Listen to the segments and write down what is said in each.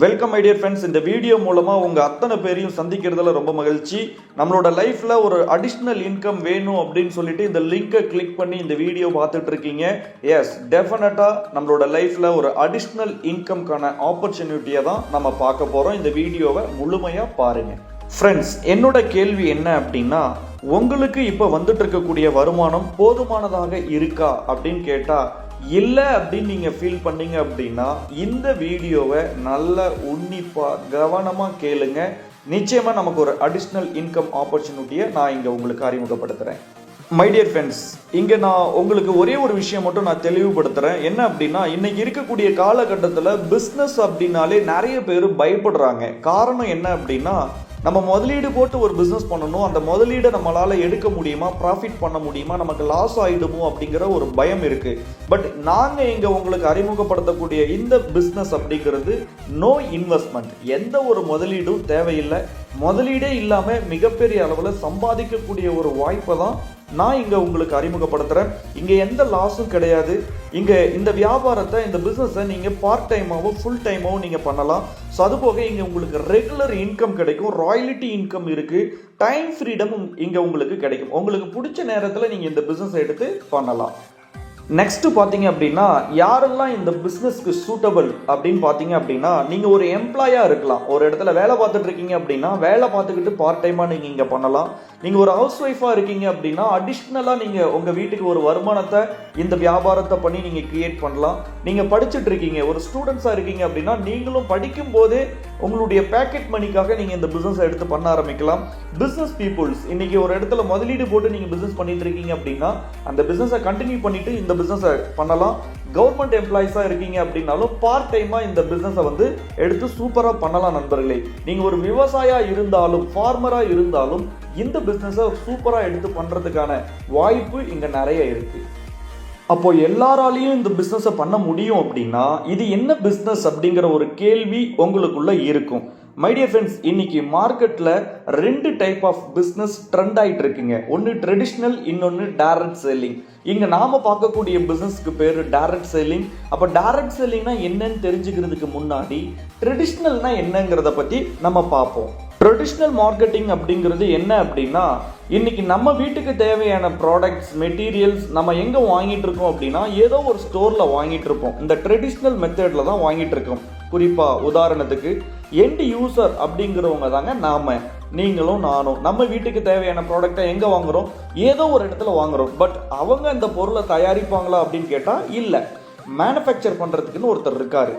Welcome ஐடியர் friends இந்த video மூலமாக உங்கள் அத்தனை பேரையும் சந்திக்கிறதுல ரொம்ப மகிழ்ச்சி. நம்மளோட லைஃப்பில் ஒரு அடிஷ்னல் இன்கம் வேணும் அப்படின்னு சொல்லிட்டு இந்த லிங்கை கிளிக் பண்ணி இந்த வீடியோ பார்த்துட்டு இருக்கீங்க. எஸ் டெஃபினட்டாக நம்மளோட லைஃப்பில் ஒரு அடிஷ்னல் இன்கம்க்கான ஆப்பர்ச்சுனிட்டியை தான் நம்ம பார்க்க போகிறோம் இந்த வீடியோவை முழுமையாக பாருங்கள் ஃப்ரெண்ட்ஸ் என்னோட கேள்வி என்ன அப்படின்னா உங்களுக்கு இப்போ வந்துட்டு இருக்கக்கூடிய வருமானம் போதுமானதாக இருக்கா அப்படின்னு கேட்டால் இல்லை அப்படின்னு நீங்கள் ஃபீல் பண்ணீங்க அப்படின்னா இந்த வீடியோவை நல்ல உன்னிப்பாக கவனமாக கேளுங்க. நிச்சயமாக நமக்கு ஒரு அடிஷ்னல் இன்கம் ஆப்பர்ச்சுனிட்டியை நான் இங்கே உங்களுக்கு அறிமுகப்படுத்துகிறேன் மை டியர் ஃப்ரெண்ட்ஸ் இங்கே நான் உங்களுக்கு ஒரே ஒரு விஷயம் மட்டும் நான் தெளிவுபடுத்துகிறேன் என்ன அப்படின்னா இன்றைக்கி இருக்கக்கூடிய காலகட்டத்தில் பிஸ்னஸ் அப்படின்னாலே நிறைய பேர் பயப்படுறாங்க. காரணம் என்ன அப்படின்னா நம்ம முதலீடு போட்டு ஒரு பிஸ்னஸ் பண்ணணும் அந்த முதலீடை நம்மளால் எடுக்க முடியுமா ப்ராஃபிட் பண்ண முடியுமா நமக்கு லாஸ் ஆகிடுமோ அப்படிங்கிற ஒரு பயம் இருக்குது பட் நாங்கள் இங்கே உங்களுக்கு அறிமுகப்படுத்தக்கூடிய இந்த பிஸ்னஸ் அப்படிங்கிறது நோ இன்வெஸ்ட்மெண்ட் எந்த ஒரு முதலீடும் தேவையில்லை. முதலீடே இல்லாமல் மிகப்பெரிய அளவில் சம்பாதிக்கக்கூடிய ஒரு வாய்ப்பை தான் நான் இங்கே உங்களுக்கு அறிமுகப்படுத்துகிறேன் இங்கே எந்த லாஸும் கிடையாது. இங்கே இந்த வியாபாரத்தை இந்த பிஸ்னஸை நீங்கள் பார்ட் டைமாகவும் ஃபுல் டைமாகவும் நீங்கள் பண்ணலாம். ஸோ அது போக இங்கே உங்களுக்கு ரெகுலர் இன்கம் கிடைக்கும். ராயலிட்டி இன்கம் இருக்குது டைம் ஃப்ரீடமும் இங்கே உங்களுக்கு கிடைக்கும். உங்களுக்கு பிடிச்ச நேரத்தில் நீங்கள் இந்த பிஸ்னஸை எடுத்து பண்ணலாம். நெக்ஸ்ட்டு பார்த்தீங்க அப்படின்னா யாரெல்லாம் இந்த பிஸ்னஸ்க்கு சூட்டபிள் அப்படின்னு பார்த்தீங்க அப்படின்னா நீங்கள் ஒரு எம்ப்ளாயாக இருக்கலாம். ஒரு இடத்துல வேலை பார்த்துட்டு இருக்கீங்க அப்படின்னா வேலை பார்த்துக்கிட்டு பார்ட் டைமாக நீங்கள் இங்கே பண்ணலாம். நீங்கள் ஒரு ஹவுஸ் ஒய்ஃபாக இருக்கீங்க அப்படின்னா அடிஷ்னலாக நீங்கள் உங்கள் வீட்டுக்கு ஒரு வருமானத்தை இந்த வியாபாரத்தை பண்ணி நீங்கள் க்ரியேட் பண்ணலாம். நீங்கள் படிச்சுட்டு இருக்கீங்க ஒரு ஸ்டூடெண்ட்ஸாக இருக்கீங்க அப்படின்னா நீங்களும் படிக்கும் போதே உங்களுடைய பேக்கெட் மணிக்காக நீங்கள் இந்த பிஸ்னஸ் எடுத்து பண்ண ஆரம்பிக்கலாம். பிஸ்னஸ் பீப்புள்ஸ் இன்றைக்கி ஒரு இடத்துல முதலீடு போட்டு நீங்கள் பிஸ்னஸ் பண்ணிட்டு இருக்கீங்க அப்படின்னா அந்த பிஸ்னஸை கண்டினியூ பண்ணிட்டு இந்த பிஸ்னஸை பண்ணலாம். கவர்மெண்ட் எம்ப்ளாயிஸாக இருக்கீங்க அப்படின்னாலும் பார்ட் டைமாக இந்த பிஸ்னஸை வந்து எடுத்து சூப்பராக பண்ணலாம் நண்பர்களே. நீங்கள் ஒரு விவசாயியாக இருந்தாலும் ஃபார்மராக இருந்தாலும் இந்த பிஸ்னஸை சூப்பராக எடுத்து பண்ணுறதுக்கான வாய்ப்பு இங்கே நிறைய இருக்குது அப்போ எல்லாராலையும் இந்த பிஸ்னஸை பண்ண முடியும் அப்படின்னா இது என்ன பிஸ்னஸ் அப்படிங்கிற ஒரு கேள்வி உங்களுக்குள்ள இருக்கும். மைடியர் ஃப்ரெண்ட்ஸ் இன்னைக்கு மார்க்கெட்டில் ரெண்டு டைப் ஆஃப் பிஸ்னஸ் ட்ரெண்ட் ஆகிட்டு இருக்குங்க. ஒன்று ட்ரெடிஷ்னல் இன்னொன்று டேரக்ட் செல்லிங் இங்கே நாம பார்க்கக்கூடிய பிஸ்னஸ்க்கு பேர் டைரக்ட் செல்லிங் அப்போ டைரக்ட் செல்லிங்னா என்னன்னு தெரிஞ்சுக்கிறதுக்கு முன்னாடி ட்ரெடிஷ்னல்னா என்னங்கிறத பற்றி நம்ம பார்ப்போம். ட்ரெடிஷ்னல் மார்க்கெட்டிங் அப்படிங்கிறது என்ன அப்படின்னா இன்னைக்கு நம்ம வீட்டுக்கு தேவையான ப்ராடக்ட்ஸ் மெட்டீரியல்ஸ் நம்ம எங்கே வாங்கிட்டு இருக்கோம் அப்படின்னா ஏதோ ஒரு ஸ்டோரில் வாங்கிட்டு இருப்போம். இந்த ட்ரெடிஷ்னல் மெத்தடில் தான் வாங்கிட்டு இருக்கோம். குறிப்பாக உதாரணத்துக்கு எண்ட் யூசர் அப்படிங்கிறவங்க தாங்க நாம. நீங்களும் நானும் நம்ம வீட்டுக்கு தேவையான ப்ராடக்டை எங்கே வாங்குகிறோம் ஏதோ ஒரு இடத்துல வாங்குறோம். பட் அவங்க அந்த பொருளை தயாரிப்பாங்களா அப்படின்னு கேட்டால் இல்லை. மேனுஃபேக்சர் பண்ணுறதுக்குன்னு ஒருத்தர் இருக்கார்.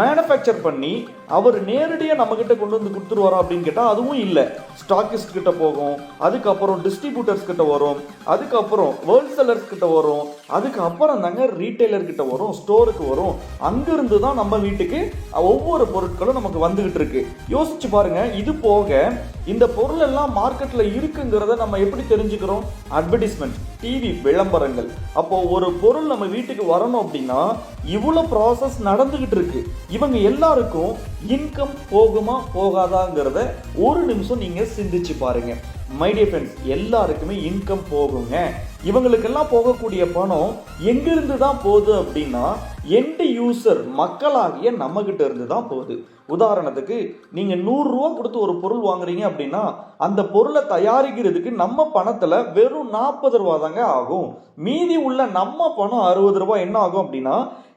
மேனுஃபேக்சர் பண்ணி அவர் நேரடியாக நம்மக்கிட்ட கொண்டு வந்து கொடுத்துருவாரா அப்படின்னு கேட்டால் அதுவும் இல்லை. ஸ்டாக்கிஸ்ட் கிட்ட போகும் அதுக்கப்புறம் டிஸ்ட்ரிபியூட்டர்ஸ் கிட்ட வரும் அதுக்கப்புறம் ஹோல்சேலர்ஸ் கிட்ட வரும் அதுக்கப்புறம் தாங்க ரீட்டைலர்கிட்ட வரும் ஸ்டோருக்கு வரும். அங்கிருந்து தான் நம்ம வீட்டுக்கு ஒவ்வொரு பொருட்களும் நமக்கு வந்துகிட்டு இருக்கு. யோசிச்சு பாருங்க இது போக இந்த பொருள் எல்லாம் மார்க்கெட்ல இருக்குங்கிறத நம்ம எப்படி தெரிஞ்சுக்கிறோம்? அட்வர்டைஸ்மெண்ட் டிவி விளம்பரங்கள். அப்போ ஒரு பொருள் நம்ம வீட்டுக்கு வரணும் அப்படின்னா இவ்வளோ ப்ராசஸ் நடந்துகிட்டு இருக்கு. இவங்க எல்லாருக்கும் இன்கம் போகுமா போகாதாங்கிறத ஒரு நிமிஷம் நீங்க சிந்திச்சு பாருங்க. மைடிய ஃப்ரெண்ட்ஸ் எல்லாருக்குமே இன்கம் போகுங்க. இவங்களுக்கெல்லாம் போகக்கூடிய பணம் எங்கிருந்து தான் போகுது அப்படின்னா எண்டு யூசர் மக்களாகிய நம்மகிட்ட இருந்து தான் போகுது. உதாரணத்துக்கு நீங்கள் நூறுரூவா கொடுத்து ஒரு பொருள் வாங்குறீங்க அப்படின்னா அந்த பொருளை தயாரிக்கிறதுக்கு நம்ம பணத்தில் வெறும் நாற்பது ரூபா தாங்க ஆகும். மீதி உள்ள நம்ம பணம் அறுபது ரூபா என்ன ஆகும் அப்படின்னா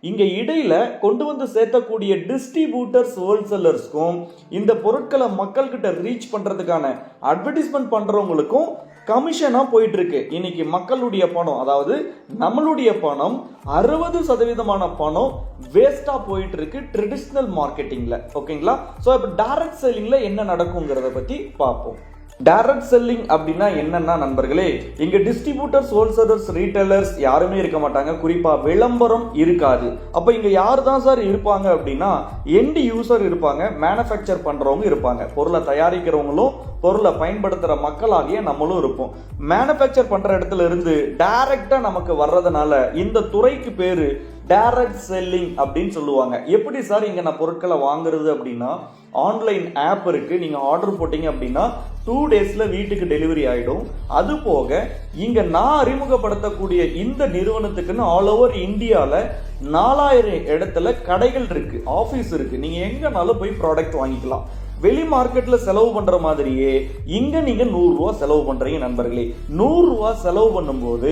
இங்கே இடையில கொண்டு வந்து சேர்த்தக்கூடிய டிஸ்ட்ரிபியூட்டர்ஸ் ஹோல்சேலர்ஸ்க்கும் இந்த பொருட்களை மக்கள்கிட்ட ரீச் பண்ணுறதுக்கான அட்வர்டைஸ்மெண்ட் பண்ணுறவங்களுக்கும் கமிஷனாக போயிட்டுருக்கு. இன்னைக்கு மக்களுடைய பணம் அதாவது நம்மளுடைய பணம் அறுபது சதவீதமான பணம் வேஸ்ட்டாக போயிட்டு இருக்கு ட்ரெடிஷ்னல் மார்க்கெட்டிங்கில் ஓகேங்களா? ஸோ இப்போ டைரக்ட் செல்லிங்கில் என்ன நடக்குங்கிறத பற்றி பார்ப்போம். டைரக்ட் செல்லிங் அப்படின்னா என்னன்னா நண்பர்களே இங்க டிஸ்ட்ரிபியூட்டர்ஸ் ஹோல்சேலர்ஸ் ரீட்டைலர்ஸ் யாருமே இருக்க மாட்டாங்க. குறிப்பா விளம்பரம் இருக்காது. அப்போ இங்க யார் தான் சார் இருப்பாங்க அப்படின்னா எண்ட் யூசர் இருப்பாங்க மேனுஃபேக்சர் பண்றவங்க இருப்பாங்க. பொருளை தயாரிக்கிறவங்களும் பொருளை பயன்படுத்துகிற மக்களாகிய நம்மளும் இருப்போம். மேனுஃபேக்சர் பண்ணுற இடத்துல இருந்து டைரக்டாக நமக்கு வர்றதுனால இந்த துறைக்கு பேர் டைரக்ட் செல்லிங் அப்படின்னு சொல்லுவாங்க. எப்படி சார் இங்கே நான் பொருட்களை வாங்குறது அப்படின்னா ஆன்லைன் ஆப் இருக்குது நீங்கள் ஆர்டர் போட்டீங்க அப்படின்னா டூ டேஸில் வீட்டுக்கு டெலிவரி ஆகிடும் அது போக இங்கே நான் அறிமுகப்படுத்தக்கூடிய இந்த நிறுவனத்துக்குன்னு ஆல் ஓவர் இந்தியாவில் நாலாயிரம் இடத்துல கடைகள் இருக்குது ஆஃபீஸ் இருக்குது நீங்கள் எங்கேனாலும் போய் ப்ராடக்ட் வாங்கிக்கலாம். வெளி மார்க்கெட்ல செலவு பண்ற மாதிரியே இங்க நீங்க நூறு ரூபா செலவு பண்றீங்க நண்பர்களே. நூறு ரூபா செலவு பண்ணும்போது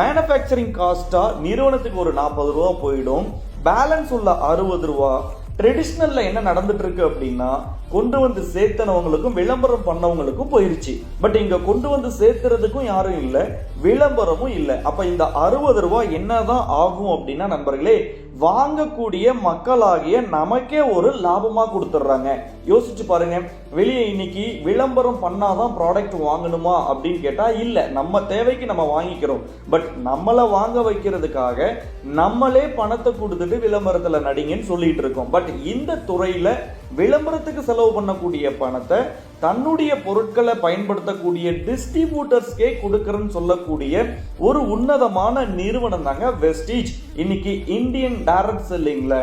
மேனுஃபேக்சரிங் காஸ்டா நிறுவனத்துக்கு ஒரு நாற்பது ரூபா போயிடும். பேலன்ஸ் உள்ள அறுபது ரூபா. ட்ரெடிஷ்னல்ல என்ன நடந்துட்டு இருக்கு அப்படின்னா கொண்டு வந்து சேர்த்தனவங்களுக்கும் விளம்பரம் பண்ணவங்களுக்கும் போயிருச்சு. பட் இங்க கொண்டு வந்து சேர்த்துறதுக்கும் யாரும் இல்லை விளம்பரமும் இல்லை. அப்ப இந்த அறுபது ரூபாய் என்னதான் ஆகும் அப்படின்னா நண்பர்களே வாங்கக்கூடிய மக்களாகிய நமக்கே ஒரு லாபமாக கொடுத்துட்றாங்க யோசிச்சு பாருங்க வெளியே இன்னைக்கு விளம்பரம் பண்ணாதான் ப்ராடக்ட் வாங்கணுமா அப்படின்னு கேட்டால் இல்லை. நம்ம தேவைக்கு நம்ம வாங்கிக்கிறோம். பட் நம்மளை வாங்க வைக்கிறதுக்காக நம்மளே பணத்தை கொடுத்துட்டு விளம்பரத்தில் நடிங்கன்னு சொல்லிட்டு இருக்கோம். பட் இந்த துறையில் விளம்பரத்துக்கு செலவு பண்ணக்கூடிய பணத்தை தன்னுடைய பொருட்களை பயன்படுத்தக்கூடிய டிஸ்ட்ரிபியூட்டர்ஸ்க்கே கொடுக்கறன்னு சொல்லக்கூடிய ஒரு உன்னதமான நிறுவனம் தாங்க வெஸ்டீஜ் இன்னைக்கு இந்தியன் டைரக்ட் செல்லிங்ல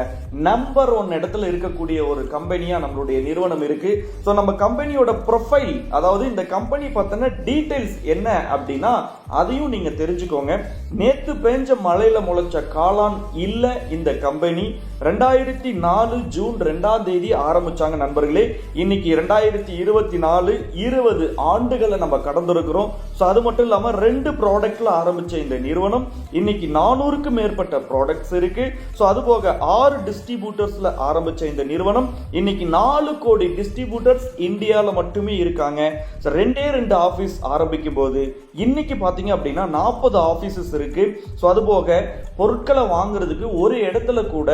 நம்பர் ஒன் இடத்துல இருக்கக்கூடிய ஒரு கம்பெனியா நம்மளுடைய நிறுவனம் இருக்கு. ஸோ நம்ம கம்பெனியோட ப்ரொஃபைல் அதாவது இந்த கம்பெனி பத்தின டீடைல்ஸ் என்ன அப்படின்னா அதையும் நீங்கள் தெரிஞ்சுக்கோங்க. நேற்று பெஞ்ச மழையில் முளைச்ச காளான் இல்லை இந்த கம்பெனி. ரெண்டாயிரத்தி நாலு ஜூன் ரெண்டாம் தேதி ஆரம்பித்தாங்க நண்பர்களே. இன்னைக்கு ரெண்டாயிரத்தி இருபத்தி நாலு இருபது ஆண்டுகளை நம்ம கடந்திருக்கிறோம். ஸோ அது மட்டும் இல்லாமல் ரெண்டு ப்ராடக்டில் ஆரம்பித்த இந்த நிறுவனம். இன்னைக்கு நானூறுக்கும் மேற்பட்ட ப்ராடக்ட்ஸ் இருக்கு. ஸோ அது போக ஆறு டிஸ்ட்ரிபியூட்டர்ஸில் ஆரம்பித்த இந்த நிறுவனம். இன்னைக்கு நாலு கோடி டிஸ்ட்ரிபியூட்டர்ஸ் இந்தியாவில் மட்டுமே இருக்காங்க. ஸோ ரெண்டே ரெண்டு ஆஃபீஸ் ஆரம்பிக்கும் போது இன்னைக்கு பார்த்தீங்க அப்படின்னா நாற்பது ஆஃபீஸஸ் இருக்குது ஸோ அதுபோக பொருட்களை வாங்குறதுக்கு ஒரு இடத்துல கூட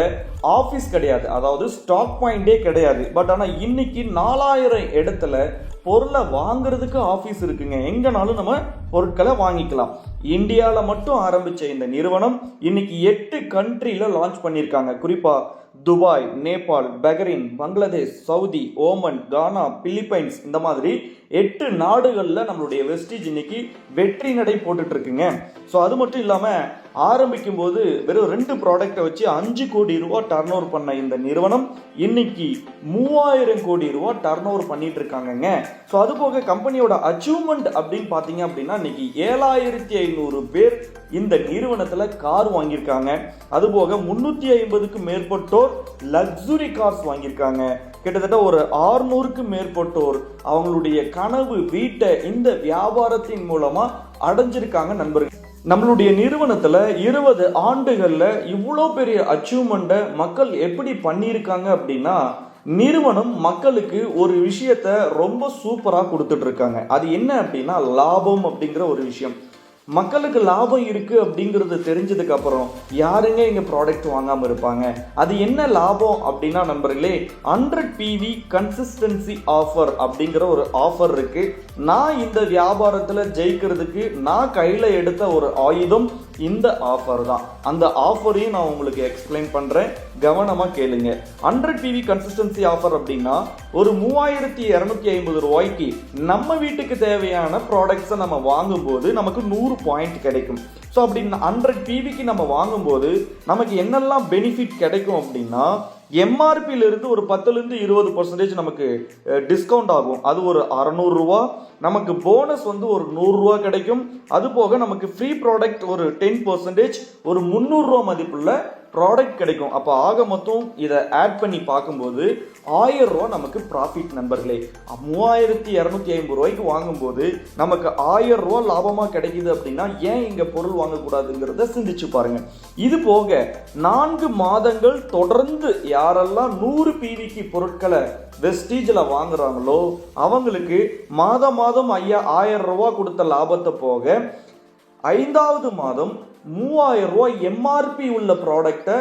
ஆஃபீஸ் கிடையாது. அதாவது ஸ்டாக் பாயிண்டே கிடையாது. பட் ஆனால் இன்னைக்கு நாலாயிரம் இடத்துல பொருளை வாங்குறதுக்கு ஆஃபீஸ் இருக்குங்க. எங்கனாலும் நம்ம பொருட்களை வாங்கிக்கலாம். இந்தியாவில் மட்டும் ஆரம்பிச்ச இந்த நிறுவனம் இன்னைக்கு எட்டு கண்ட்ரியில் லான்ச் பண்ணியிருக்காங்க. குறிப்பாக Dubai Nepal Bahrain Bangladesh Saudi Oman Ghana Philippines இந்த மாதிரி எட்டு நாடுகளில் நம்மளுடைய வெஸ்டீஜ் இன்னைக்கு வெற்றி நடை போட்டுட்டு இருக்குங்க. ஸோ அது மட்டும் இல்லாமல் ஆரம்பிக்கும் போது வெறும் ரெண்டு ப்ராடக்ட்டை வச்சு அஞ்சு கோடி ரூபா டர்ன் ஓவர் பண்ண இந்த நிறுவனம் இன்னைக்கு மூவாயிரம் கோடி ரூபா டர்ன் ஓவர் பண்ணிட்டு இருக்காங்கங்க. ஸோ அது போக கம்பெனியோட அச்சீவ்மெண்ட் அப்படின்னு பார்த்தீங்க அப்படின்னா இன்னைக்கு ஏழாயிரத்தி ஐநூறு பேர் இந்த நிறுவனத்தில் கார் வாங்கியிருக்காங்க. அது போக முன்னூற்றி ஐம்பதுக்கும் மேற்பட்டோர் லக்ஸுரி கார்ஸ் வாங்கியிருக்காங்க. கிட்டத்தட்ட ஒரு ஆறுநூறுக்கு மேற்பட்டோர் அவங்களுடைய கனவு வீட்டை இந்த வியாபாரத்தின் மூலமா அடைஞ்சிருக்காங்க நண்பர்கள். நம்மளுடைய நிறுவனத்தில் இருபது ஆண்டுகளில் இவ்வளோ பெரிய அச்சீவ்மெண்ட்டை மக்கள் எப்படி பண்ணியிருக்காங்க அப்படின்னா நிறுவனம் மக்களுக்கு ஒரு விஷயத்த ரொம்ப சூப்பராக கொடுத்துட்ருக்காங்க அது என்ன அப்படின்னா லாபம் அப்படிங்கிற ஒரு விஷயம். மக்களுக்கு லாபம் இருக்குது அப்படிங்கிறது தெரிஞ்சதுக்கு அப்புறம் யாருங்க இங்கே ப்ராடக்ட் வாங்காமல் இருப்பாங்க? அது என்ன லாபம் அப்படின்னா நண்பர்களே ஹண்ட்ரட் பிவி கன்சிஸ்டன்சி ஆஃபர் அப்படிங்கிற ஒரு ஆஃபர் இருக்குது நான் இந்த வியாபாரத்தில் ஜெயிக்கிறதுக்கு நான் கையில் எடுத்த ஒரு ஆயுதம் இந்த ஆஃபர் தான். அந்த ஆஃபரையும் நான் உங்களுக்கு எக்ஸ்பிளைன் பண்ணுறேன் கவனமாக கேளுங்க. ஹண்ட்ரட் டிவி கன்சிஸ்டன்சி ஆஃபர் அப்படின்னா ஒரு மூவாயிரத்தி இரநூத்தி ஐம்பது ரூபாய்க்கு நம்ம வீட்டுக்கு தேவையான ப்ராடக்ட்ஸை நம்ம வாங்கும்போது நமக்கு நூறு பாயிண்ட் கிடைக்கும். ஸோ அப்படி ஹண்ட்ரட் டிவிக்கு நம்ம வாங்கும்போது நமக்கு என்னெல்லாம் பெனிஃபிட் கிடைக்கும் அப்படின்னா எம்ஆர்பியில இருந்து ஒரு பத்துலேருந்து இருபது பர்சன்டேஜ் நமக்கு டிஸ்கவுண்ட் ஆகும். அது ஒரு அறநூறுரூவா நமக்கு போனஸ் வந்து ஒரு நூறுரூவா கிடைக்கும். அது போக நமக்கு ஃப்ரீ ப்ராடக்ட் ஒரு டென் பர்சன்டேஜ் ஒரு முந்நூறுரூவா மதிப்புள்ள ப்ராடக்ட் கிடைக்கும். அப்போ ஆக மொத்தம் இதை ஆட் பண்ணி பார்க்கும்போது ஆயிரம் ரூபா நமக்கு ப்ராஃபிட் நண்பர்களே. மூவாயிரத்தி இரநூத்தி ஐம்பது ரூபாய்க்கு வாங்கும்போது நமக்கு ஆயிரம் ரூபா லாபமாக கிடைக்குது அப்படின்னா ஏன் இங்கே பொருள் வாங்கக்கூடாதுங்கிறத சிந்திச்சு பாருங்க. இது போக நான்கு மாதங்கள் தொடர்ந்து யாரெல்லாம் நூறு பிவிக்கு பொருட்களை வெஸ்டீஜில் வாங்குறாங்களோ அவங்களுக்கு மாதம் மாதம் ஐயா ஆயிரம் ரூபா கொடுத்த லாபத்தை போக ஐந்தாவது மாதம் மூவாயிரம் ரூபாய் எம்ஆர்பி உள்ள ப்ராடக்டை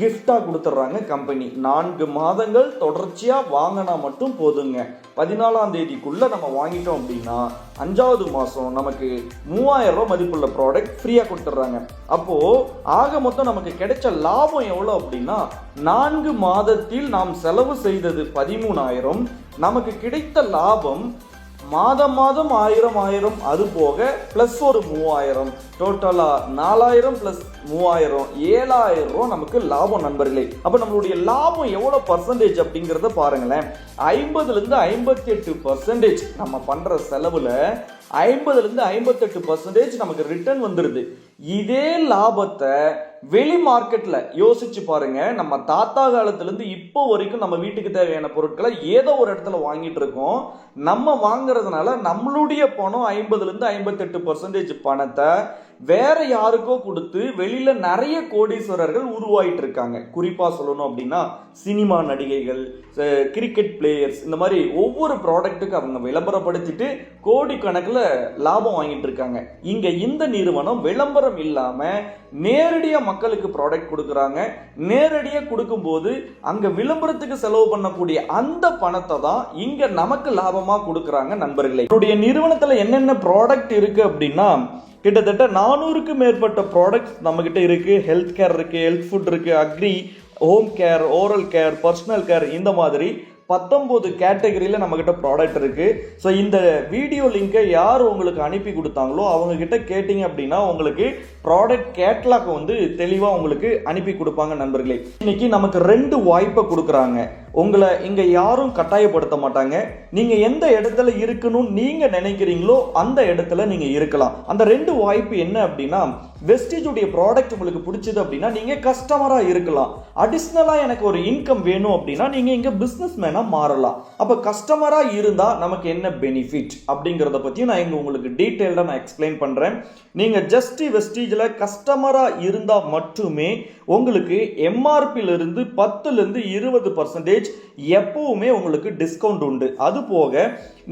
கிஃப்டாக கொடுத்துட்றாங்க கம்பெனி நான்கு மாதங்கள் தொடர்ச்சியாக வாங்கினா மட்டும் போதுங்க. பதினாலாம் தேதிக்குள்ளே நம்ம வாங்கிட்டோம் அப்படின்னா அஞ்சாவது மாதம் நமக்கு மூவாயிரம் ரூபா மதிப்புள்ள ப்ராடக்ட் ஃப்ரீயாக கொடுத்துட்றாங்க. அப்போது ஆக மொத்தம் நமக்கு கிடைச்ச லாபம் எவ்வளோ அப்படின்னா நான்கு மாதத்தில் நாம் செலவு செய்தது பதிமூணாயிரம். நமக்கு கிடைத்த லாபம் மாதம் மாதம் ஆயிரம் ஆயிரம் அது போக ப்ளஸ் ஒரு மூவாயிரம். டோட்டலாக நாலாயிரம் ப்ளஸ் மூவாயிரம் ஏழாயிரம் ரூபா நமக்கு லாபம் நண்பர்களே. அப்போ நம்மளுடைய லாபம் எவ்வளோ பர்சன்டேஜ் அப்படிங்கிறத பாருங்களேன். ஐம்பதுலேருந்து ஐம்பத்தி எட்டு பர்சன்டேஜ் நம்ம பண்ணுற செலவில் ஐம்பதுலேருந்து ஐம்பத்தெட்டு பர்சன்டேஜ் நமக்கு ரிட்டர்ன் வந்துடுது இதே லாபத்தை வெளி மார்க்கெட்டில் யோசிச்சு பாருங்க நம்ம தாத்தா காலத்துலேருந்து இப்போ வரைக்கும் நம்ம வீட்டுக்கு தேவையான பொருட்களை ஏதோ ஒரு இடத்துல வாங்கிட்டு இருக்கோம். நம்ம வாங்குறதுனால நம்மளுடைய பணம் ஐம்பதுலேருந்து ஐம்பத்தெட்டு பர்சன்டேஜ் பணத்தை வேற யாருக்கோ கொடுத்து வெளியில நிறைய கோடீஸ்வரர்கள் உருவாயிட்டு இருக்காங்க குறிப்பா சொல்லணும் அப்படின்னா சினிமா நடிகைகள் கிரிக்கெட் பிளேயர்ஸ் இந்த மாதிரி ஒவ்வொரு ப்ராடக்ட்டுக்கு அவங்க விளம்பரப்படுத்திட்டு கோடிக்கணக்கில் லாபம் வாங்கிட்டு இருக்காங்க இங்க இந்த நிறுவனம் விளம்பரம் இல்லாம நேரடியாக மக்களுக்கு ப்ராடக்ட் கொடுக்குறாங்க. நேரடியாக கொடுக்கும்போது அங்கே விளம்பரத்துக்கு செலவு பண்ணக்கூடிய அந்த பணத்தை தான் இங்கே நமக்கு லாபமாக கொடுக்குறாங்க நண்பர்களே. என்னுடைய நிறுவனத்தில் என்னென்ன ப்ராடக்ட் இருக்குது அப்படின்னா கிட்டத்தட்ட நானூறுக்கும் மேற்பட்ட ப்ராடக்ட்ஸ் நம்மக்கிட்ட இருக்குது ஹெல்த் கேர் இருக்குது ஹெல்த் ஃபுட் இருக்குது agri home care oral care personal care இந்த மாதிரி பத்தொம்போது கேட்டகரியில் நம்மக்கிட்ட ப்ராடக்ட் இருக்குது ஸோ இந்த வீடியோ லிங்கை யார் உங்களுக்கு அனுப்பி கொடுத்தாங்களோ அவங்கக்கிட்ட கேட்டிங்க அப்படின்னா உங்களுக்கு ப்ராடக்ட் கேட்லாக் வந்து தெளிவாக உங்களுக்கு அனுப்பி கொடுப்பாங்க நண்பர்களே. இன்றைக்கி நமக்கு ரெண்டு வாய்ப்பை கொடுக்குறாங்க. உங்களை இங்கே யாரும் கட்டாயப்படுத்த மாட்டாங்க. நீங்கள் எந்த இடத்துல இருக்கணும்னு நீங்கள் நினைக்கிறீங்களோ அந்த இடத்துல நீங்கள் இருக்கலாம். அந்த ரெண்டு வாய்ப்பு என்ன அப்படின்னா வெஸ்டேஜ் ப்ராடக்ட் உங்களுக்கு பிடிச்சது அப்படின்னா நீங்கள் கஸ்டமராக இருக்கலாம். அடிஷ்னலாக எனக்கு ஒரு இன்கம் வேணும் அப்படின்னா நீங்கள் இங்கே பிஸ்னஸ் மேனாக மாறலாம். அப்போ கஸ்டமராக இருந்தால் நமக்கு என்ன பெனிஃபிட் அப்படிங்கிறத பற்றியும் நான் இங்கே உங்களுக்கு டீட்டெயில்டாக நான் எக்ஸ்பிளைன் பண்ணுறேன் நீங்கள் ஜஸ்ட் வெஸ்டீஜில் கஸ்டமராக இருந்தால் மட்டுமே உங்களுக்கு எம்ஆர்பியிலிருந்து பத்துலேருந்து இருபது பர்சன்டேஜ் எப்பவுமே உங்களுக்கு டிஸ்கவுண்ட் உண்டு. அது போக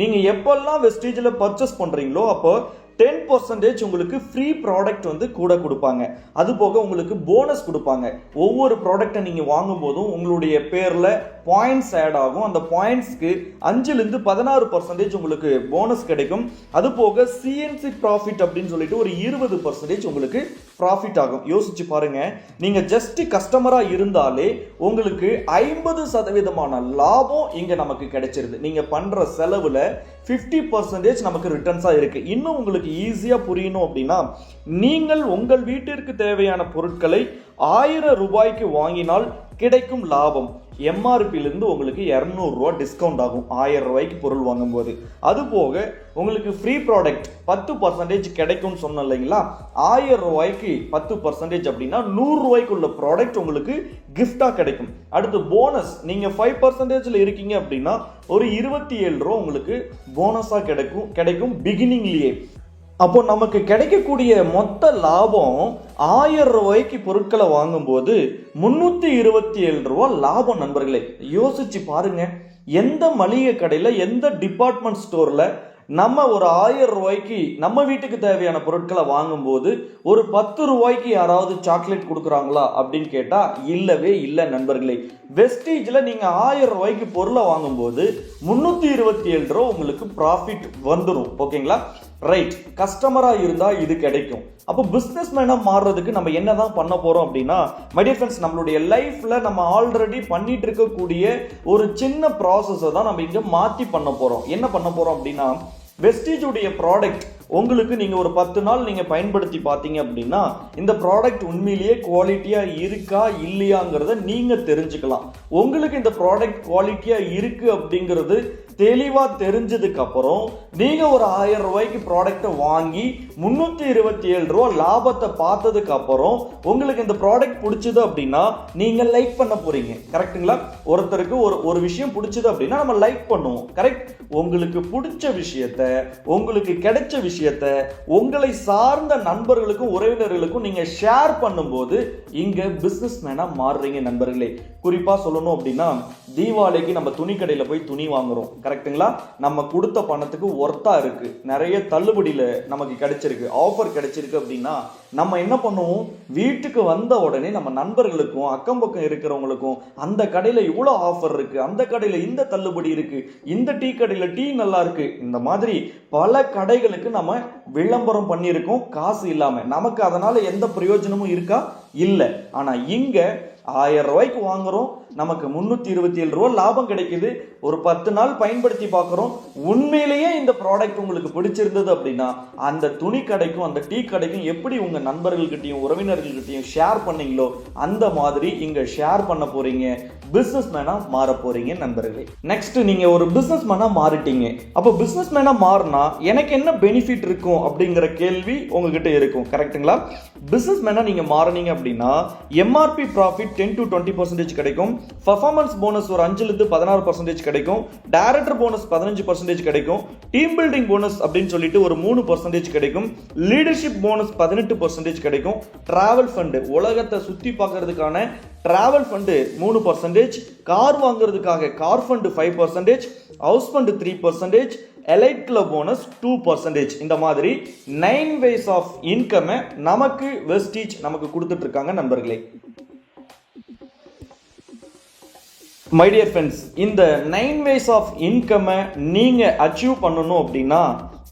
நீங்கள் எப்பெல்லாம் வெஸ்டேஜில் பர்ச்சேஸ் பண்ணுறீங்களோ அப்போ டென் பர்சன்டேஜ் உங்களுக்கு ஃப்ரீ ப்ராடக்ட் வந்து கூட கொடுப்பாங்க. அது போக உங்களுக்கு போனஸ் கொடுப்பாங்க. ஒவ்வொரு ப்ராடக்ட்டை நீங்கள் வாங்கும்போதும் உங்களுடைய பேரில் பாயிண்ட்ஸ் ஆட் ஆகும். அந்த பாயிண்ட்ஸ்க்கு அஞ்சுலேருந்து பதினாறு பர்சன்டேஜ் உங்களுக்கு போனஸ் கிடைக்கும். அது போக சிஎன்சி ப்ராஃபிட் அப்படின்னு சொல்லிட்டு ஒரு இருபது பர்சன்டேஜ் உங்களுக்கு ப்ராஃபிட் ஆகும். யோசிச்சு பாருங்க. நீங்கள் ஜஸ்ட் கஸ்டமராக இருந்தாலே உங்களுக்கு ஐம்பது சதவீதமான லாபம் இங்கே நமக்கு கிடைச்சிருது. நீங்கள் பண்ணுற செலவில் ஃபிஃப்டி பர்சன்டேஜ் நமக்கு ரிட்டர்ன்ஸாக இருக்குது இன்னும் உங்களுக்கு ஈஸியாக புரியணும் அப்படின்னா நீங்கள் உங்கள் வீட்டிற்கு தேவையான பொருட்களை ஆயிரம் ரூபாய்க்கு வாங்கினால் கிடைக்கும் லாபம். எம்ஆர்பிலேருந்து உங்களுக்கு இரநூறுவா டிஸ்கவுண்ட் ஆகும். ஆயிரம் ரூபாய்க்கு பொருள் வாங்கும்போது. அது போக உங்களுக்கு ஃப்ரீ ப்ராடக்ட் பத்து பர்சன்டேஜ் கிடைக்கும்னு சொன்னோம் இல்லைங்களா? ஆயிரம் ரூபாய்க்கு பத்து பர்சன்டேஜ் அப்படின்னா நூறுரூவாய்க்கு உள்ள ப்ராடக்ட் உங்களுக்கு கிஃப்டாக கிடைக்கும். அடுத்து போனஸ் நீங்கள் ஃபைவ் பர்சன்டேஜில் இருக்கீங்க அப்படின்னா ஒரு இருபத்தி ஏழு ரூபா உங்களுக்கு போனஸாக கிடைக்கும் கிடைக்கும் பிகினிங்லேயே அப்போ நமக்கு கிடைக்கக்கூடிய மொத்த லாபம் ஆயிரம் ரூபாய்க்கு பொருட்களை வாங்கும்போது முந்நூற்றி இருபத்தி ஏழு ரூபா லாபம் நண்பர்களே. யோசிச்சு பாருங்க. எந்த மளிகை கடையில் எந்த டிபார்ட்மெண்ட் ஸ்டோரில் நம்ம ஒரு ஆயிரம் ரூபாய்க்கு நம்ம வீட்டுக்கு தேவையான பொருட்களை வாங்கும்போது ஒரு பத்து ரூபாய்க்கு யாராவது சாக்லேட் கொடுக்குறாங்களா அப்படின்னு கேட்டால் இல்லவே இல்லை நண்பர்களே. வெஸ்டேஜில் நீங்கள் ஆயிரம் ரூபாய்க்கு பொருளை வாங்கும்போது முந்நூற்றி இருபத்தி ஏழு ரூபா உங்களுக்கு ப்ராஃபிட் வந்துடும் ஓகேங்களா ரைட் கஸ்டமராக இருந்தால் இது கிடைக்கும். அப்போ பிஸ்னஸ் மேனாக மாறுறதுக்கு நம்ம என்ன தான் பண்ண போகிறோம் அப்படின்னா மைடியர் ஃப்ரெண்ட்ஸ் நம்மளுடைய லைஃப்பில் நம்ம ஆல்ரெடி பண்ணிட்டு இருக்கக்கூடிய ஒரு சின்ன ப்ராசஸை தான் நம்ம இங்கே மாற்றி பண்ண போகிறோம் என்ன பண்ண போகிறோம் அப்படின்னா வெஸ்டேஜுடைய ப்ராடக்ட் உங்களுக்கு நீங்கள் ஒரு பத்து நாள் நீங்கள் பயன்படுத்தி பார்த்தீங்க அப்படின்னா இந்த ப்ராடக்ட் உண்மையிலேயே குவாலிட்டியாக இருக்கா இல்லையாங்கிறத நீங்கள் தெரிஞ்சுக்கலாம். உங்களுக்கு இந்த ப்ராடக்ட் குவாலிட்டியாக இருக்குது அப்படிங்கிறது தெளிவாக தெரிஞ்சதுக்கப்புறம் நீங்கள் ஒரு ஆயிரம் ரூபாய்க்கு ப்ராடக்ட்டை வாங்கி முந்நூற்றி இருபத்தி ஏழு ரூபா லாபத்தை பார்த்ததுக்கு அப்புறம் உங்களுக்கு இந்த ப்ராடக்ட் பிடிச்சது அப்படின்னா நீங்கள் லைக் பண்ண போகிறீங்க கரெக்ட்டுங்களா ஒருத்தருக்கு ஒரு ஒரு விஷயம் பிடிச்சது அப்படின்னா நம்ம லைக் பண்ணுவோம். கரெக்ட் உங்களுக்கு பிடிச்ச விஷயத்த உங்களுக்கு கிடைச்ச விஷயத்த உங்களை சார்ந்த நண்பர்களுக்கும் உறவினர்களுக்கும் நீங்கள் ஷேர் பண்ணும்போது இங்கே பிஸ்னஸ் மேனாக மாறுறீங்க நண்பர்களே. குறிப்பாக சொல்லணும் அப்படின்னா தீபாவளிக்கு நம்ம துணி கடையில் போய் துணி வாங்குகிறோம் கரெக்ட்டுங்களா நம்ம கொடுத்த பணத்துக்கு ஒர்த்தா இருக்கு. நிறைய தள்ளுபடியில் நமக்கு கிடைச்சிருக்கு. ஆஃபர் கிடைச்சிருக்கு அப்படின்னா நம்ம என்ன பண்ணுவோம்? வீட்டுக்கு வந்த உடனே நம்ம நண்பர்களுக்கும் அக்கம் பக்கம் இருக்கிறவங்களுக்கும் அந்த கடையில் இவ்வளோ ஆஃபர் இருக்கு அந்த கடையில் இந்த தள்ளுபடி இருக்கு இந்த டீ கடையில் டீ நல்லா இருக்கு. இந்த மாதிரி பல கடைகளுக்கு நம்ம விளம்பரம் பண்ணியிருக்கோம். காசு இல்லாமல் நமக்கு அதனால எந்த பிரயோஜனமும் இருக்கா? இல்லை. ஆனால் இங்கே ஆயிரம் ரூபாய்க்கு வாங்குறோம். நமக்கு முந்நூற்றி இருபத்தி ஏழு ரூபா லாபம் கிடைக்குது. ஒரு பத்து நாள் பயன்படுத்தி பார்க்குறோம். உண்மையிலேயே இந்த ப்ராடக்ட் உங்களுக்கு பிடிச்சிருந்தது அப்படின்னா அந்த துணி கடைக்கும் அந்த டீ கடைக்கும் எப்படி உங்கள் நண்பர்கள்கிட்டையும் உறவினர்கள்கிட்டையும் ஷேர் பண்ணீங்களோ அந்த மாதிரி இங்கே ஷேர் பண்ண போறீங்க. பிஸ்னஸ் மேனாக மாற போறீங்க நண்பர்களே. நெக்ஸ்ட் நீங்கள் ஒரு பிஸ்னஸ் மேனாக மாறிட்டீங்க. அப்போ பிஸ்னஸ் மேனாக மாறினா எனக்கு என்ன பெனிஃபிட் இருக்கும் அப்படிங்கிற கேள்வி உங்ககிட்ட இருக்கும். கரெக்ட்டுங்களா பிஸ்னஸ் மேனாக நீங்கள் மாறினீங்க அப்படின்னா MRP profit ten to twenty percentage கிடைக்கும். பர்ஃபார்மன்ஸ் போனஸ் ஒரு அஞ்சுலேருந்து பதினாறு பர்சன்டேஜ் கிடைக்கும். டேரக்டர் போனஸ் பதினஞ்சு பர்சன்டேஜ் கிடைக்கும். டீம் பில்டிங் போனஸ் அப்படின்னு சொல்லிட்டு ஒரு மூணு பர்சன்டேஜ் கிடைக்கும். லீடர்ஷிப் போனஸ் பதினெட்டு பர்சன்டேஜ் கிடைக்கும். டிராவல் ஃபண்டு உலகத்தை சுற்றி பார்க்கறதுக்கான டிராவல் ஃபண்டு மூணு பர்சன்டேஜ் கார் வாங்குறதுக்காக car fund five percentage house fund three percentage elite club bonus two percentage இந்த மாதிரி நைன் வேஸ் ஆஃப் இன்கம்மை நமக்கு வெஸ்டீஜ் நமக்கு கொடுத்துட்டு இருக்காங்க நண்பர்களே. மை டியர் ஃப்ரெண்ட்ஸ் இந்த நைன் வேஸ் ஆஃப் இன்கம்மை நீங்கள் அச்சீவ் பண்ணணும் அப்படின்னா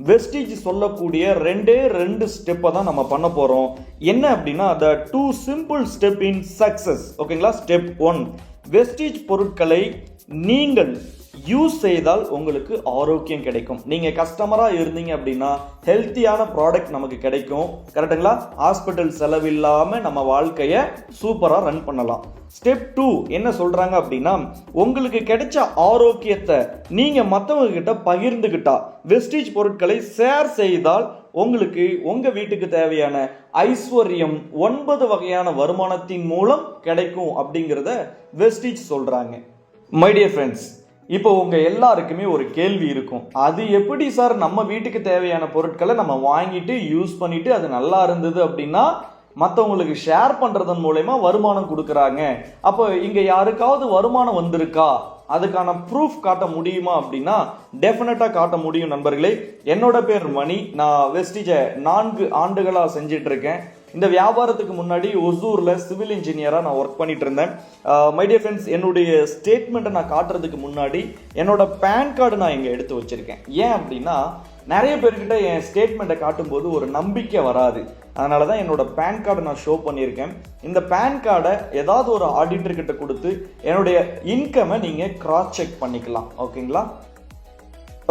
வெஸ்டீஜ் சொல்லக்கூடிய ரெண்டே ரெண்டு ஸ்டெப்பை தான் நம்ம பண்ண போகிறோம் என்ன அப்படின்னா the two simple step in success ஓகேங்களா ஸ்டெப் ஒன் வெஸ்டீஜ் பொருட்களை நீங்கள் யூஸ் செய்தால் உங்களுக்கு ஆரோக்கியம் கிடைக்கும். நீங்கள் கஸ்டமராக இருந்தீங்க அப்படின்னா ஹெல்த்தியான ப்ராடக்ட் நமக்கு கிடைக்கும். கரெக்டுங்களா ஹாஸ்பிட்டல் செலவில்லாமல் நம்ம வாழ்க்கையை சூப்பராக ரன் பண்ணலாம். ஸ்டெப் டூ என்ன சொல்கிறாங்க அப்படின்னா உங்களுக்கு கிடைச்ச ஆரோக்கியத்தை நீங்கள் மற்றவங்கக்கிட்ட பகிர்ந்துக்கிட்டா வெஸ்டீஜ் பொருட்களை ஷேர் செய்தால் உங்களுக்கு உங்கள் வீட்டுக்கு தேவையான ஐஸ்வர்யம் ஒன்பது வகையான வருமானத்தின் மூலம் கிடைக்கும் அப்படிங்கிறத வெஸ்டீஜ் சொல்கிறாங்க மை டியர் ஃப்ரெண்ட்ஸ் இப்போ உங்கள் எல்லாருக்குமே ஒரு கேள்வி இருக்கும். அது எப்படி சார் நம்ம வீட்டுக்கு தேவையான பொருட்களை நம்ம வாங்கிட்டு யூஸ் பண்ணிட்டு அது நல்லா இருந்தது அப்படின்னா மற்றவங்களுக்கு ஷேர் பண்ணுறதன் மூலயமா வருமானம் கொடுக்குறாங்க. அப்போ இங்கே யாருக்காவது வருமானம் வந்திருக்கா? அதுக்கான ப்ரூஃப் காட்ட முடியுமா அப்படின்னா டெஃபினட்டாக காட்ட முடியும் நண்பர்களே. என்னோட பேர் மணி. நான் வெஸ்டிஜை நான்கு ஆண்டுகளாக செஞ்சிட்டு இருக்கேன் இந்த வியாபாரத்துக்கு முன்னாடி ஒசூரில் சிவில் இன்ஜினியராக நான் ஒர்க் பண்ணிட்டு இருந்தேன் மை டியர் ஃப்ரெண்ட்ஸ் என்னுடைய ஸ்டேட்மெண்ட்டை நான் காட்டுறதுக்கு முன்னாடி என்னோட பேன் கார்டு நான் இங்கே எடுத்து வச்சுருக்கேன். ஏன் அப்படின்னா நிறைய பேர்கிட்ட என் ஸ்டேட்மெண்ட்டை காட்டும்போது ஒரு நம்பிக்கை வராது. அதனால தான் என்னோட பேன் கார்டை நான் ஷோ பண்ணியிருக்கேன். இந்த பேன் கார்டை ஏதாவது ஒரு ஆடிட்டர்கிட்ட கொடுத்து என்னுடைய இன்கமை நீங்கள் கிராஸ் செக் பண்ணிக்கலாம். ஓகேங்களா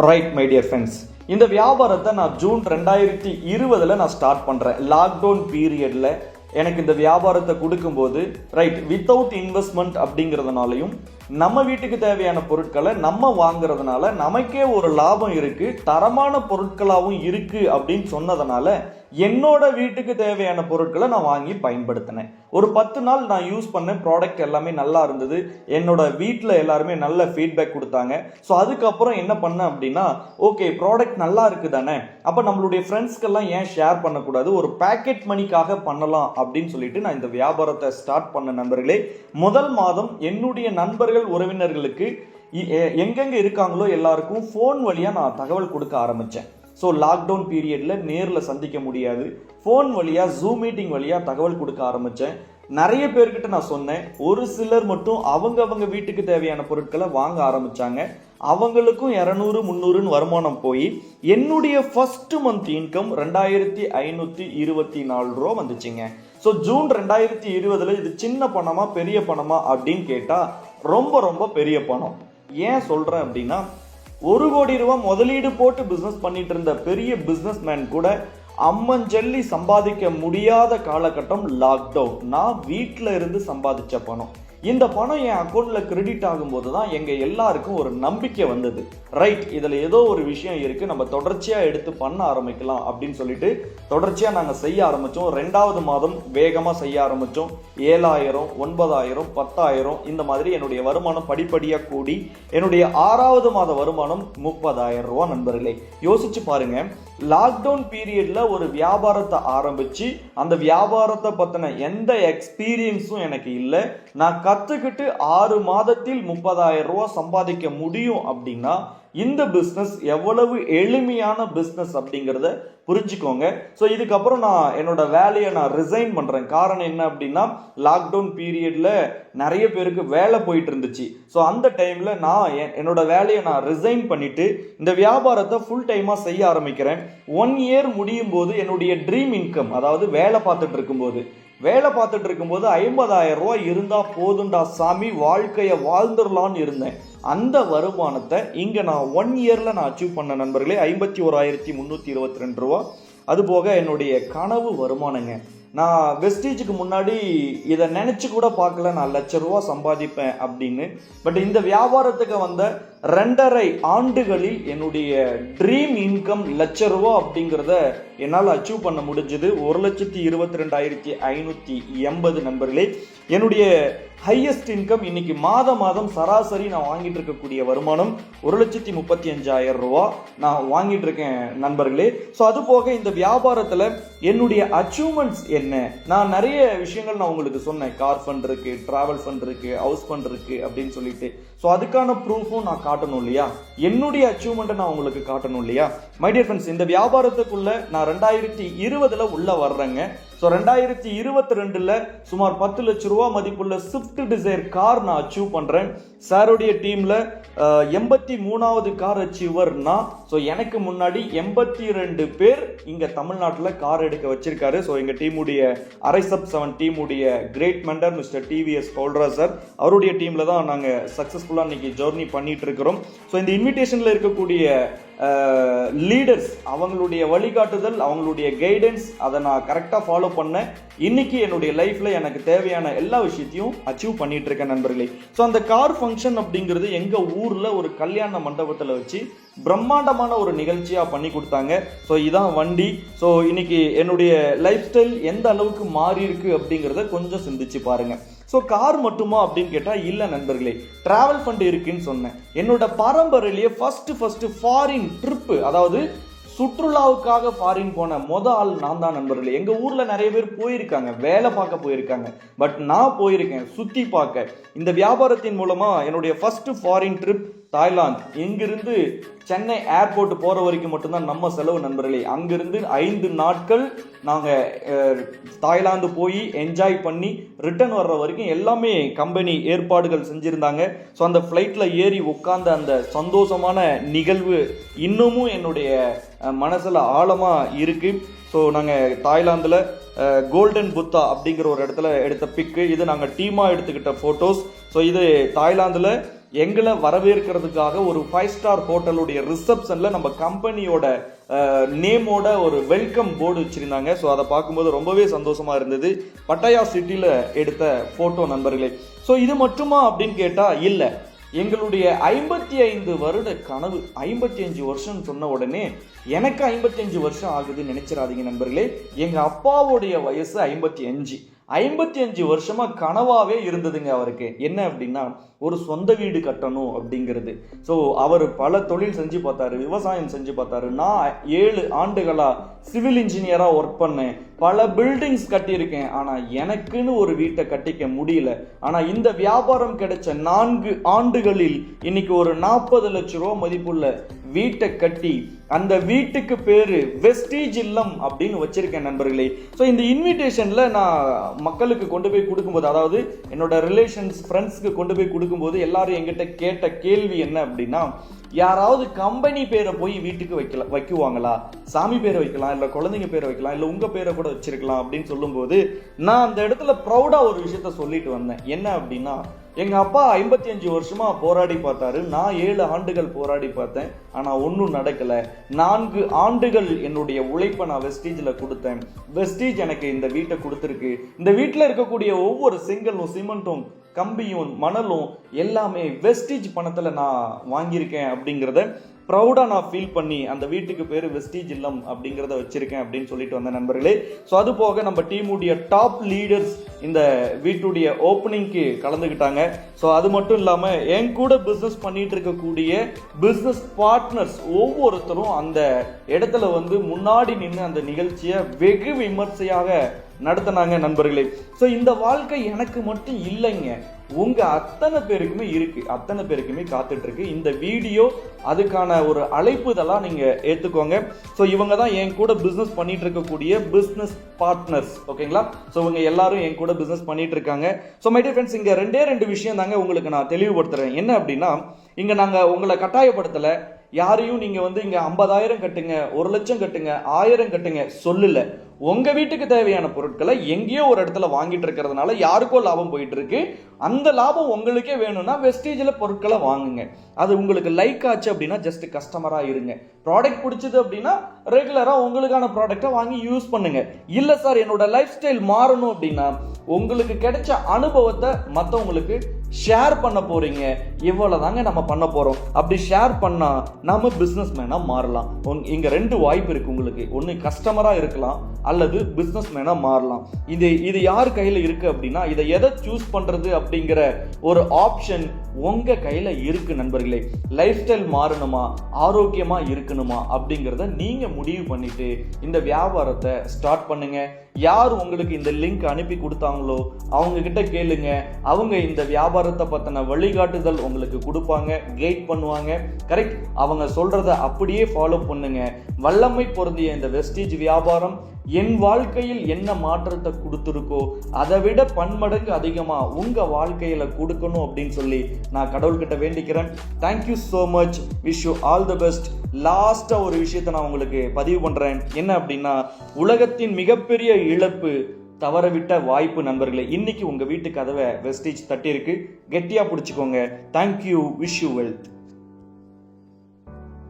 ரைட் மை டியர் ஃப்ரெண்ட்ஸ் இந்த வியாபாரத்தை நான் ஜூன் ரெண்டாயிரத்தி இருபதில் நான் ஸ்டார்ட் பண்ணுறேன் லாக்டவுன் பீரியடில் எனக்கு இந்த வியாபாரத்தை கொடுக்கும்போது ரைட் வித்தவுட் இன்வெஸ்ட்மெண்ட் அப்படிங்கிறதுனாலையும் நம்ம வீட்டுக்கு தேவையான பொருட்களை நம்ம வாங்குறதுனால நமக்கே ஒரு லாபம் இருக்கு தரமான பொருட்களாகவும் இருக்கு அப்படின்னு சொன்னதுனால என்னோட வீட்டுக்கு தேவையான பொருட்களை நான் வாங்கி பயன்படுத்தினேன். ஒரு பத்து நாள் நான் யூஸ் பண்ண ப்ராடக்ட் எல்லாமே நல்லா இருந்தது. என்னோட வீட்டில் எல்லாருமே நல்ல ஃபீட்பேக் கொடுத்தாங்க. ஸோ அதுக்கப்புறம் என்ன பண்ணேன் அப்படின்னா ஓகே ப்ராடக்ட் நல்லா இருக்குது தானே? அப்போ நம்மளுடைய ஃப்ரெண்ட்ஸ்க்கெல்லாம் ஏன் ஷேர் பண்ணக்கூடாது? ஒரு பேக்கெட் மணிக்காக பண்ணலாம் அப்படின்னு சொல்லிட்டு நான் இந்த வியாபாரத்தை ஸ்டார்ட் பண்ண நண்பர்களே முதல் மாதம் என்னுடைய நண்பர்கள் உறவினர்களுக்கு எங்கெங்கே எங்கெங்க இருக்காங்களோ எல்லாருக்கும் ஃபோன் வழியாக நான் தகவல் கொடுக்க ஆரம்பித்தேன் ஸோ லாக்டவுன் பீரியடில் நேரில் சந்திக்க முடியாது. ஃபோன் வழியாக ஜூம் மீட்டிங் வழியாக தகவல் கொடுக்க ஆரம்பித்தேன் நிறைய பேர்கிட்ட நான் சொன்னேன். ஒரு சிலர் மட்டும் அவங்க அவங்க வீட்டுக்கு தேவையான பொருட்களை வாங்க ஆரம்பிச்சாங்க. அவங்களுக்கும் இரநூறு முந்நூறுன்னு வருமானம் போய் என்னுடைய ஃபர்ஸ்ட் மந்த் இன்கம் ரெண்டாயிரத்தி ஐநூற்றி இருபத்தி நாலு ரூபா வந்துச்சுங்க. ஸோ ஜூன் ரெண்டாயிரத்தி இருபதுல இது சின்ன பணமா பெரிய பணமா அப்படின்னு கேட்டால் ரொம்ப ரொம்ப பெரிய பணம். ஏன் சொல்கிறேன் அப்படின்னா ஒரு கோடி ரூபா முதலீடு போட்டு பிஸ்னஸ் பண்ணிட்டு இருந்த பெரிய பிஸ்னஸ் மேன் கூட அம்மஞ்சல்லி சம்பாதிக்க முடியாத காலகட்டம் லாக்டவுன் நான் வீட்டில் இருந்து சம்பாதிச்ச பணம். இந்த பணம் என் அக்கௌண்ட்டில் கிரெடிட் ஆகும்போது தான் எங்கள் எல்லாருக்கும் ஒரு நம்பிக்கை வந்தது. ரைட் இதில் ஏதோ ஒரு விஷயம் இருக்குது நம்ம தொடர்ச்சியாக எடுத்து பண்ண ஆரம்பிக்கலாம் அப்படின்னு சொல்லிட்டு தொடர்ச்சியாக நாங்கள் செய்ய ஆரம்பித்தோம் ரெண்டாவது மாதம் வேகமாக செய்ய ஆரம்பித்தோம் ஏழாயிரம் ஒன்பதாயிரம் பத்தாயிரம் இந்த மாதிரி என்னுடைய வருமானம் படிப்படியாக கூடி என்னுடைய ஆறாவது மாத வருமானம் முப்பதாயிரம் ரூபா நண்பர்களே. யோசிச்சு பாருங்கள் லாக்டவுன் பீரியடில் ஒரு வியாபாரத்தை ஆரம்பித்து அந்த வியாபாரத்தை பற்றின எந்த எக்ஸ்பீரியன்ஸும் எனக்கு இல்லை. நான் கற்றுக்கிட்டு ஆறு மாதத்தில் முப்பதாயிரம் ரூபா சம்பாதிக்க முடியும் அப்படின்னா இந்த பிஸ்னஸ் எவ்வளவு எளிமையான பிஸ்னஸ் அப்படிங்கிறத புரிஞ்சுக்கோங்க. ஸோ இதுக்கப்புறம் நான் என்னோட வேலையை நான் ரிசைன் பண்ணுறேன் காரணம் என்ன அப்படின்னா லாக்டவுன் பீரியடில் நிறைய பேருக்கு வேலை போயிட்டு இருந்துச்சு ஸோ அந்த டைமில் நான் என்- என்னோட வேலையை நான் ரிசைன் பண்ணிவிட்டு இந்த வியாபாரத்தை ஃபுல் டைமாக செய்ய ஆரம்பிக்கிறேன். ஒன் இயர் முடியும் போது என்னுடைய ட்ரீம் இன்கம் அதாவது வேலை பார்த்துட்டு இருக்கும்போது வேலை பார்த்துட்டு இருக்கும்போது ஐம்பதாயிரம் ரூபா இருந்தால் போதுண்டா சாமி வாழ்க்கையை வாழ்ந்துடலான்னு இருந்தேன். அந்த வருமானத்தை இங்கே நான் ஒன் இயரில் நான் அச்சீவ் பண்ண நண்பர்களே. ஐம்பத்தி ஓராயிரத்தி முந்நூற்றி இருபத்தி ரெண்டு ரூபா. அது போக என்னுடைய கனவு வருமானங்க. நான் வெஸ்டீஜுக்கு முன்னாடி இதை நினச்சி கூட பார்க்கல. நான் லட்ச ரூபா சம்பாதிப்பேன் அப்படின்னு. பட் இந்த வியாபாரத்துக்கு வந்த ரெண்டரை ஆண்டுகளில் என்னுடைய ட்ரீம் இன்கம் லட்ச ரூபா அப்படிங்கிறத என்னால் அச்சீவ் பண்ண முடிஞ்சது. ஒரு லட்சத்தி இருபத்தி ரெண்டாயிரத்தி ஐநூற்றி எண்பது நம்பர்களே என்னுடைய ஹையஸ்ட் இன்கம் இன்னைக்கு மாத மாதம் சராசரி நான் வாங்கிட்டு இருக்கக்கூடிய வருமானம் ஒரு லட்சத்தி முப்பத்தி அஞ்சாயிரம் ரூபா நான் வாங்கிட்டு இருக்கேன் நண்பர்களே. ஸோ அது போக இந்த வியாபாரத்தில் என்னுடைய அச்சீவ்மெண்ட்ஸ் என்ன? நான் நிறைய விஷயங்கள் நான் உங்களுக்கு சொன்னேன். கார் ஃபண்ட் இருக்கு டிராவல் ஃபண்ட் இருக்கு ஹவுஸ் ஃபண்ட் இருக்கு அப்படின்னு சொல்லிட்டு. ஸோ அதுக்கான ப்ரூஃபும் நான் காட்டணும் இல்லையா? என்னுடைய அச்சீவ்மெண்ட்டை நான் உங்களுக்கு காட்டணும் இல்லையா? மை டியர் ஃப்ரெண்ட்ஸ் இந்த வியாபாரத்துக்குள்ள நான் ரெண்டாயிரத்தி இருபதுல உள்ள வர்றேங்க. ஸோ ரெண்டாயிரத்தி இருபத்தி ரெண்டில் சுமார் பத்து லட்ச ரூபா மதிப்புள்ள ஸ்விஃப்ட் டிசைர் கார் நான் அச்சீவ் பண்ணுறேன் சாருடைய டீமில் எண்பத்தி மூணாவது கார் அச்சீவர் நான் ஸோ எனக்கு முன்னாடி எண்பத்தி ரெண்டு பேர் இங்கே தமிழ்நாட்டில் கார் எடுக்க வச்சிருக்காரு. ஸோ எங்கள் டீமுடைய அரை சப் செவன் டீமுடைய கிரேட் மெண்டர் மிஸ்டர் டிவிஎஸ் கோல்ரா சார் அவருடைய டீமில் தான் நாங்கள் சக்ஸஸ்ஃபுல்லாக இன்றைக்கி ஜேர்னி பண்ணிட்டு இருக்கிறோம். ஸோ இந்த இன்விடேஷனில் இருக்கக்கூடிய லீடர்ஸ் அவங்களுடைய வழிகாட்டுதல் அவங்களுடைய கைடன்ஸ் அதை நான் கரெக்டாக ஃபாலோ பண்ணேன். இன்னைக்கு என்னுடைய லைஃப்பில் எனக்கு தேவையான எல்லா விஷயத்தையும் அச்சீவ் பண்ணிட்டு இருக்கேன் நண்பர்களே. ஸோ அந்த கார் ஃபங்க்ஷன் அப்படிங்கிறது எங்கள் ஊரில் ஒரு கல்யாண மண்டபத்தில் வச்சு பிரம்மாண்டமான ஒரு நிகழ்ச்சியாக பண்ணி கொடுத்தாங்க. ஸோ இதான் வண்டி. ஸோ இன்னைக்கு என்னுடைய லைஃப் ஸ்டைல் எந்த அளவுக்கு மாறியிருக்கு அப்படிங்கிறத கொஞ்சம் சிந்திச்சு பாருங்கள் ஸோ கார் மட்டுமா அப்படின்னு கேட்டால் இல்லை நண்பர்களே ட்ராவல் ஃபண்ட் இருக்குன்னு சொன்னேன். என்னோட பரம்பரையிலேயே ஃபஸ்ட்டு ஃபஸ்ட்டு ஃபாரின் ட்ரிப்பு அதாவது சுற்றுலாவுக்காக ஃபாரின் போன மொத ஆள் நான் தான் நண்பர்களே. எங்கள் ஊரில் நிறைய பேர் போயிருக்காங்க வேலை பார்க்க போயிருக்காங்க. பட் நான் போயிருக்கேன் சுற்றி பார்க்க. இந்த வியாபாரத்தின் மூலமாக என்னுடைய ஃபஸ்ட்டு ஃபாரின் ட்ரிப் தாய்லாந்து. இங்கிருந்து சென்னை ஏர்போர்ட் போகிற வரைக்கும் மட்டும்தான் நம்ம செலவு நண்பர்களே. அங்கிருந்து ஐந்து நாட்கள் நாங்கள் தாய்லாந்து போய் என்ஜாய் பண்ணி ரிட்டர்ன் வர்ற வரைக்கும் எல்லாமே கம்பெனி ஏற்பாடுகள் செஞ்சுருந்தாங்க. ஸோ அந்த ஃப்ளைட்டில் ஏறி உட்காந்த அந்த சந்தோஷமான நிகழ்வு இன்னமும் என்னுடைய மனசில் ஆழமாக இருக்குது ஸோ நாங்கள் தாய்லாந்தில் கோல்டன் புத்தா அப்படிங்கிற ஒரு இடத்துல எடுத்த பிக்கு இது நாங்கள் டீமாக எடுத்துக்கிட்ட ஃபோட்டோஸ் ஸோ இது தாய்லாந்தில் எங்களை வரவேற்கிறதுக்காக ஒரு ஃபைவ் ஸ்டார் ஹோட்டலுடைய ரிசப்ஷனில் நம்ம கம்பெனியோட நேமோட ஒரு வெல்கம் போர்டு வச்சுருந்தாங்க. ஸோ அதை பார்க்கும்போது ரொம்பவே சந்தோஷமாக இருந்தது. பட்டாயா சிட்டியில் எடுத்த ஃபோட்டோ நண்பர்களே. ஸோ இது மட்டுமா அப்படின்னு கேட்டால் இல்லை. எங்களுடைய ஐம்பத்தி ஐந்து வருட கனவு ஐம்பத்தி அஞ்சு வருஷம் சொன்ன உடனே எனக்கு ஐம்பத்தி அஞ்சு வருஷம் ஆகுதுன்னு நினைச்சிடாதீங்க நண்பர்களே. எங்கள் அப்பாவுடைய வயசு ஐம்பத்தி அஞ்சு. ஐம்பத்தி அஞ்சு வருஷமாக கனவாகவே இருந்ததுங்க அவருக்கு. என்ன அப்படின்னா ஒரு சொந்த வீடு கட்டணும் அப்படிங்கிறது. ஸோ அவர் பல தொழில் செஞ்சு பார்த்தாரு விவசாயம் செஞ்சு பார்த்தாரு. நான் ஏழு ஆண்டுகளாக சிவில் இன்ஜினியராக ஒர்க் பண்ணேன். பல பில்டிங்ஸ் கட்டியிருக்கேன். ஆனால் எனக்குன்னு ஒரு வீட்டை கட்டிக்க முடியல. ஆனால் இந்த வியாபாரம் கிடைச்ச நான்கு ஆண்டுகளில் இன்னைக்கு ஒரு நாற்பது லட்ச ரூபா மதிப்புள்ள வீட்டை கட்டி அந்த வீட்டுக்கு பேர் வெஸ்டீஜ் இல்லம் அப்படின்னு வச்சிருக்கேன் நண்பர்களே. ஸோ இந்த இன்விடேஷனில் நான் மக்களுக்கு கொண்டு போய் கொடுக்கும்போது அதாவது என்னோட ரிலேஷன்ஸ் ஃப்ரெண்ட்ஸ்க்கு கொண்டு போய் கொடுக்கும்போது எல்லாரும் எங்கிட்ட கேட்ட கேள்வி என்ன அப்படின்னா யாராவது கம்பெனி பேரை போய் வீட்டுக்கு வைக்கல வைக்குவாங்களா? சாமி பேரை வைக்கலாம் இல்லை குழந்தைங்க பேரை வைக்கலாம் இல்லை உங்கள் பேரை கூட வச்சிருக்கலாம் அப்படின்னு சொல்லும்போது நான் அந்த இடத்துல ப்ரௌடாக ஒரு விஷயத்த சொல்லிட்டு வந்தேன். என்ன அப்படின்னா எங்கள் அப்பா ஐம்பத்தி அஞ்சு வருஷமாக போராடி பார்த்தாரு. நான் ஏழு ஆண்டுகள் போராடி பார்த்தேன். ஆனால் ஒன்றும் நடக்கல. நான்கு ஆண்டுகள் என்னுடைய உழைப்பை நான் வெஸ்டீஜில் கொடுத்தேன். வெஸ்டீஜ் எனக்கு இந்த வீட்டை கொடுத்துருக்கு. இந்த வீட்டில் இருக்கக்கூடிய ஒவ்வொரு செங்கலும் சிமெண்ட்டும் கம்பியும் மணலும் எல்லாமே வெஸ்டீஜ் பணத்தில் நான் வாங்கியிருக்கேன் அப்படிங்கிறத ப்ரௌடாக நான் ஃபீல் பண்ணி அந்த வீட்டுக்கு பேர் வெஸ்டீஜ் இல்லம் அப்படிங்கிறத வச்சுருக்கேன் அப்படின்னு சொல்லிட்டு வந்த நண்பர்களே. ஸோ அது போக நம்ம டீமுடைய டாப் லீடர்ஸ் இந்த வீட்டுடைய ஓப்பனிங்க்கு கலந்துக்கிட்டாங்க ஸோ அது மட்டும் இல்லாமல் என் கூட பிஸ்னஸ் பண்ணிட்டு இருக்கக்கூடிய பிஸ்னஸ் பார்ட்னர்ஸ் ஒவ்வொருத்தரும் அந்த இடத்துல வந்து முன்னாடி நின்று அந்த நிகழ்ச்சியை வெகு விமர்சையாக நடத்தினாங்க நண்பர்களே. ஸோ இந்த வாழ்க்கை எனக்கு மட்டும் இல்லைங்க. உங்க அத்தனை பேருக்குமே இருக்கு. அத்தனை பேருக்குமே காத்துட்டு இருக்கு இந்த வீடியோ அதுக்கான ஒரு அழைப்புதெல்லாம் நீங்க ஏத்துக்கோங்க. ஸோ இவங்க தான் என் கூட பிசினஸ் பண்ணிட்டு இருக்கக்கூடிய பிசினஸ் பார்ட்னர்ஸ் ஓகேங்களா ஸோ இவங்க எல்லாரும் என் கூட பிசினஸ் பண்ணிட்டு இருக்காங்க ஸோ மை ஃப்ரெண்ட்ஸ் இங்க ரெண்டே ரெண்டு விஷயம் தாங்க உங்களுக்கு நான் தெளிவுபடுத்துறேன். என்ன அப்படின்னா இங்க நாங்க உங்களை கட்டாயப்படுத்தல. யாரையும் நீங்க வந்து இங்க ஐம்பதாயிரம் கட்டுங்க ஒரு லட்சம் கட்டுங்க ஆயிரம் கட்டுங்க சொல்லல. உங்கள் வீட்டுக்கு தேவையான பொருட்களை எங்கேயோ ஒரு இடத்துல வாங்கிட்டு இருக்கிறதுனால யாருக்கோ லாபம் போயிட்டு இருக்கு அந்த லாபம் உங்களுக்கே வேணும்னா வெஸ்டேஜில் பொருட்களை வாங்குங்க. அது உங்களுக்கு லைக் ஆச்சு அப்படின்னா ஜஸ்ட் கஸ்டமராக இருங்க. ப்ராடக்ட் பிடிச்சது அப்படின்னா ரெகுலராக உங்களுக்கான ப்ராடக்ட்டை வாங்கி யூஸ் பண்ணுங்கள் இல்லை சார் என்னோட லைஃப் ஸ்டைல் மாறணும் அப்படின்னா உங்களுக்கு கிடைச்ச அனுபவத்தை மற்றவங்களுக்கு ஷேர் பண்ண போகிறீங்க இவ்வளவு தாங்க நம்ம பண்ண போகிறோம் அப்படி ஷேர் பண்ணால் நம்ம பிஸ்னஸ் மேனாக மாறலாம். உங் இங்கே ரெண்டு வாய்ப்பு இருக்குது உங்களுக்கு. ஒன்று கஸ்டமராக இருக்கலாம் அல்லது பிஸ்னஸ் மேனாக மாறலாம். இது இது யார் கையில் இருக்குது அப்படின்னா இதை எதை சூஸ் பண்ணுறது அப்படிங்கிற ஒரு ஆப்ஷன் உங்கள் கையில் இருக்குது நண்பர்களே. லைஃப் ஸ்டைல் மாறணுமா? ஆரோக்கியமாக இருக்குன்னு அப்படிங்கிறத நீங்க முடிவு பண்ணிட்டு இந்த வியாபாரத்தை ஸ்டார்ட் பண்ணுங்க. யார் உங்களுக்கு இந்த லிங்க் அனுப்பி கொடுத்தாங்களோ அவங்க கிட்ட கேளுங்க. அவங்க இந்த வியாபாரத்தை பற்றின வழிகாட்டுதல் உங்களுக்கு கொடுப்பாங்க கைட் பண்ணுவாங்க. கரெக்ட் அவங்க சொல்கிறத அப்படியே ஃபாலோ பண்ணுங்க. வல்லமை பொருந்திய இந்த வெஸ்டீஜ் வியாபாரம் என் வாழ்க்கையில் என்ன மாற்றத்தை கொடுத்துருக்கோ அதை விட பன்மடங்கு அதிகமாக உங்கள் வாழ்க்கையில் கொடுக்கணும் அப்படின்னு சொல்லி நான் கடவுள்கிட்ட வேண்டிக்கிறேன். Thank you so much wish you all the best லாஸ்ட்டாக ஒரு விஷயத்தை நான் உங்களுக்கு பதிவு பண்ணுறேன் என்ன அப்படின்னா உலகத்தின் மிகப்பெரிய இழப்பு தவறவிட்ட வாய்ப்பு நண்பர்களே இன்னைக்கு உங்கள் வீட்டு கதவை வெஸ்டேஜ் தட்டியிருக்கு. கெட்டியாக பிடிச்சிக்கோங்க. Thank you wish you wealth